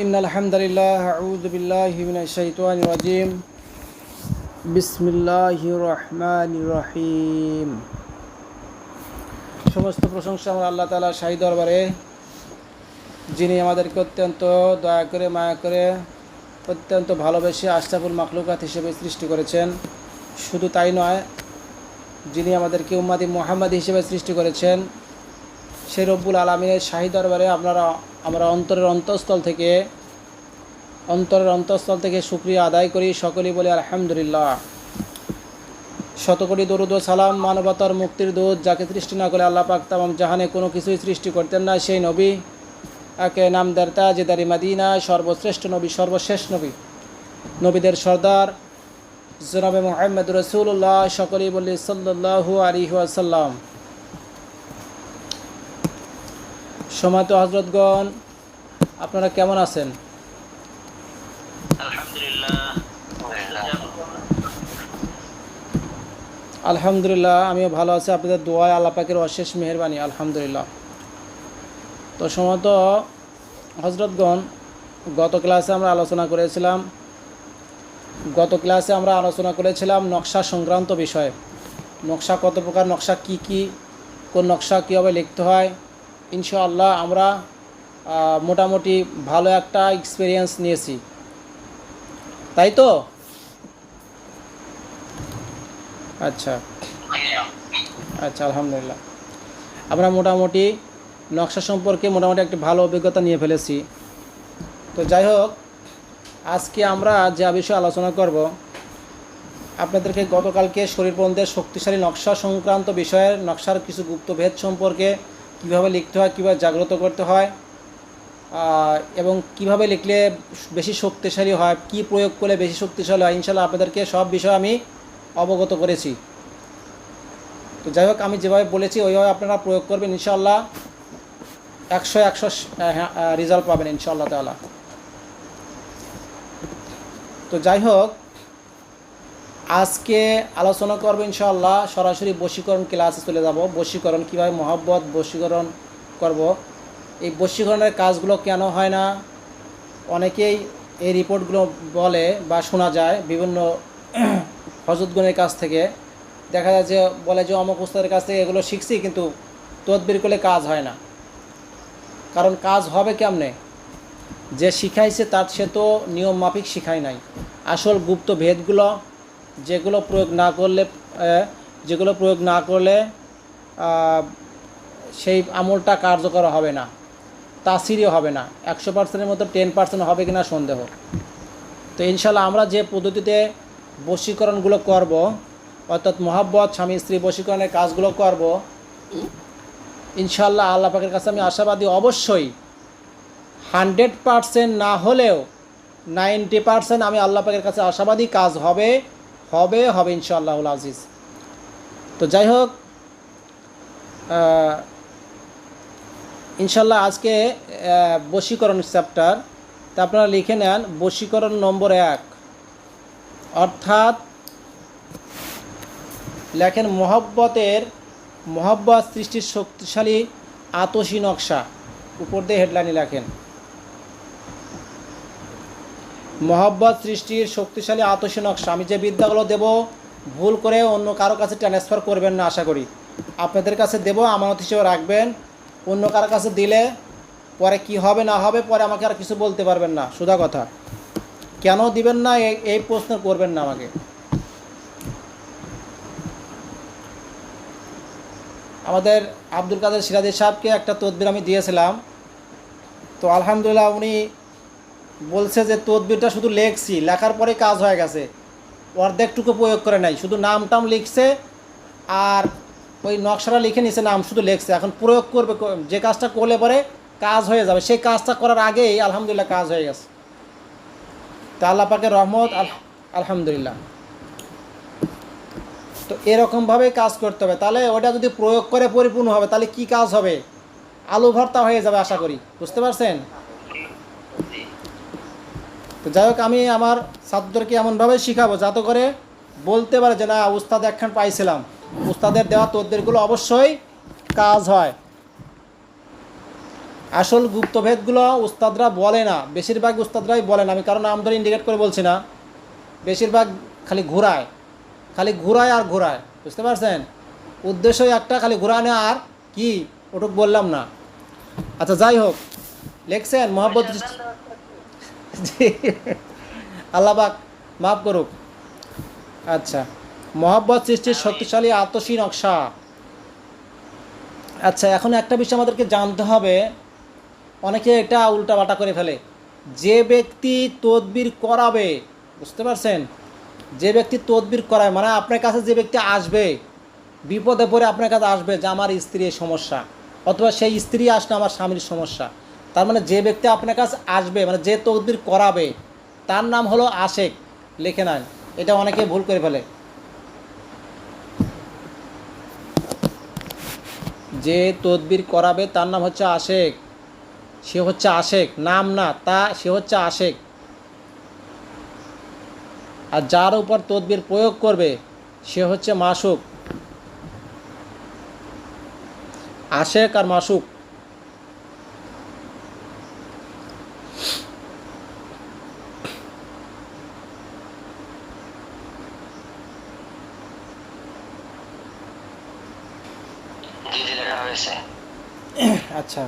إن الحمد لله أعوذ بالله من الشيطان الرجيم بسم الله الرحمن الرحيم সমস্ত প্রশংসা আমার আল্লাহ তালা শাহী দরবারে যিনি আমাদেরকে অত্যন্ত দয়া করে মায়া করে অত্যন্ত ভালোবেসে আশরাফুল মাখলুকাত হিসেবে সৃষ্টি করেছেন শুধু তাই নয় যিনি আমাদেরকে উম্মাদি মোহাম্মদ হিসেবে সৃষ্টি করেছেন সেই রব্বুল আলমিনের শাহী দরবারে আপনারা, আমরা অন্তরের অন্তঃস্থল থেকে, অন্তরের অন্তঃস্থল থেকে শুক্রিয়া আদায় করি। সকলেই বলি আলহামদুলিল্লাহ। শতকোটি দরুদ ও সালাম, মানবতার মুক্তির দূত, যাকে সৃষ্টি না করে আল্লাহ পাক তামাম জাহানে কোনো কিছুই সৃষ্টি করতেন না, সেই নবী। একে নাম দারতা জেদারি মাদিনা, সর্বশ্রেষ্ঠ নবী, সর্বশেষ নবী। নবীদের সর্দার জনাবে মোহাম্মদ রসুল্লাহ সকলেই বলি সাল্লাহু আলী আসাল্লাম সমাত হজরতগণ আপনারা কেমন আছেন? আলহামদুলিল্লাহ। আমিও ভালো আছি। আপনাদের দোয়ায় আল্লাহ পাকের অশেষ মেহরবানি আলহামদুলিল্লাহ। তো সমত হজরতগণ গত ক্লাসে আমরা আলোচনা করেছিলাম গত ক্লাসে আমরা আলোচনা করেছিলাম নকশা সংক্রান্ত বিষয়ে। নকশা কত প্রকার নকশা কি কি কোন নকশা কীভাবে লিখতে হয় ইনশাআল্লাহ আমরা মোটামুটি ভালো একটা এক্সপিরিয়েন্স নিয়েছি। তাই তো? আচ্ছা। আচ্ছা আলহামদুলিল্লাহ। আমরা মোটামুটি নকশা সম্পর্কে মোটামুটি একটি ভালো অভিজ্ঞতা নিয়ে ফেলেছি। তো যাই হোক, আজকে আমরা যা বিষয়ে আলোচনা করব, আপনাদেরকে গতকালকে শরীরবন্ধের শক্তিশালী নকশা সংক্রান্ত বিষয়ের নকশার কিছু গুপ্তভেদ সম্পর্কে কীভাবে লিখতে হয়, কীভাবে জাগ্রত করতে হয় এবং কীভাবে লিখলে বেশি শক্তিশালী হয়, কি প্রয়োগ করলে বেশি শক্তিশালী হয় ইনশাল্লাহ আপনাদেরকে সব বিষয়ে আমি অবগত করেছি। তো যাই হোক, আমি যেভাবে বলেছি, ওইভাবে আপনারা প্রয়োগ করবেন ইনশাল্লাহ একশো একশো রেজাল্ট পাবেন ইনশাল্লাহ তালা তো যাই হোক আজকে আলোচনা করব ইনশাল্লাহ সরাসরি বশীকরণ ক্লাসে চলে যাব। বশীকরণ কীভাবে মহব্বত বশীকরণ করব? এই বশীকরণের কাজগুলো কেন হয় না? অনেকেই এই রিপোর্টগুলো বলে বা শোনা যায় বিভিন্ন হজরতগণের কাছ থেকে। দেখা যায় যে বলে যে অমক উস্তাদের কাছ থেকে এগুলো শিখছি কিন্তু তদবির করলে কাজ হয় না। কারণ কাজ হবে কেমনে? যে শিখাইছে তার সে তো নিয়ম মাফিক শিখায় নাই। আসল গুপ্ত ভেদগুলো যেগুলো প্রয়োগ না করলে যেগুলো প্রয়োগ না করলে সেই আমলটা কার্যকর হবে না, তাসিরই হবে না। একশো পার্সেন্টের মতো টেন পার্সেন্ট হবে কিনা সন্দেহ। তো ইনশাল্লাহ আমরা যে পদ্ধতিতে বশীকরণগুলো করব, অর্থাৎ মহাব্বত, স্বামী স্ত্রী বশীকরণের কাজগুলো করব, ইনশাল্লাহ আল্লাহ পাকের কাছে আমি আশাবাদী অবশ্যই হান্ড্রেড পার্সেন্ট না হলেও নাইনটি পার্সেন্ট আমি আল্লাহ পাকের কাছে আশাবাদী কাজ হবে। হবে হবে ইনশাআল্লাহ আজিজ। তো যাই হোক ইনশাল্লাহ আজকে বশীকরণ চ্যাপ্টার, তা আপনারা লিখে নেন, বশীকরণ নম্বর এক। অর্থাৎ, লেখেন মহব্বতের, মহব্বত সৃষ্টির শক্তিশালী আতসী নকশা। উপর দিয়ে হেডলাইনে লেখেন। মহব্বত সৃষ্টির শক্তিশালী আতসী নকশা আমি যে বিদ্যাগুলো দেব। ভুল করে অন্য কারও কাছে ট্রান্সফার করবেন না আশা করি। আপনাদের কাছে দেব, আমানত হিসেবে রাখবেন। অন্য কারও কাছে দিলে পরে কি হবে না হবে পরে আমাকে আর কিছু বলতে পারবেন না। সুধা কথা। কেন দিবেন না এই- এই প্রশ্ন করবেন না আমাকে। আমাদের আব্দুল কাদের সিরাজি সাহেবকে একটা তদবির আমি দিয়েছিলাম। তো আলহামদুলিল্লাহ উনি বলছে যে, তদবিরটা শুধু লেখছি, লেখার পরে কাজ হয়ে গেছে। অর্ধেকটুকু প্রয়োগ করে নাই। শুধু নাম টাম লিখছে আর ওই নকশাটা লিখে নিছে, নাম শুধু লেখছে। এখন প্রয়োগ করবে যে কাজটা করলে পরে কাজ হয়ে যাবে। সেই কাজটা করার আগেই আলহামদুলিল্লাহ কাজ হয়ে গেছে। তা আল্লাহ পাকের রহমত আলহামদুলিল্লাহ। তো এরকমভাবেই কাজ করতে হবে। তাহলে ওটা যদি প্রয়োগ করে পরিপূর্ণ হবে, তাহলে কি কাজ হবে? আলু ভর্তা হয়ে যাবে আশা করি। বুঝতে পারছেন? তো যাই হোক আমি আমার ছাত্রদেরকে এমনভাবে শিখাবো যাতে করে বলতে পারে যে না উস্তাদ একখান পাইছিলাম। উস্তাদের দেওয়া তদ্বিরগুলো অবশ্যই কাজ হয়। আসল গুপ্তভেদগুলো উস্তাদরা বলে না। বেশিরভাগ উস্তাদরাই বলে না। আমি কারণ নাম ধরে ইন্ডিকেট করে বলছি না। বেশিরভাগ খালি ঘুরায়। খালি ঘুরায় আর ঘুরায়। বুঝতে পারছেন? উদ্দেশ্যই একটা খালি ঘুরানো আর কি? ওটুক বললাম না। আচ্ছা যাই হোক। লেখছেন? মোহাম্মদ জি আল্লাহবাক মাফ করুক। আচ্ছা মোহাব্বত সৃষ্টির শক্তিশালী আতসী নকশা। আচ্ছা এখন একটা বিষয় আমাদেরকে জানতে হবে। অনেকে এটা উল্টাপাল্টা করে ফেলে। যে ব্যক্তি তদবির করাবে বুঝতে পারছেন? যে ব্যক্তি তদবির করায় মানে আপনার কাছে যে ব্যক্তি আসবে বিপদে পড়ে আপনার কাছে আসবে যে আমার স্ত্রীর সমস্যা অথবা সেই স্ত্রী আসলে আমার স্বামীর সমস্যা তার মানে যে ব্যক্তি আপনার কাছে আসবে মানে যে তদবির করাবে, তার নাম হলো আশেক, লিখে নেন এটা অনেকে ভুল করে ফেলে। যে তদবির করাবে, তার নাম হচ্ছে আশেক। সে হচ্ছে আশেক, নাম না, তা সে হচ্ছে আশেক। আর যার উপর তদবির প্রয়োগ করবে, সে হচ্ছে মাসুক। আশেক আর মাসুক। হয়েছে আচ্ছা।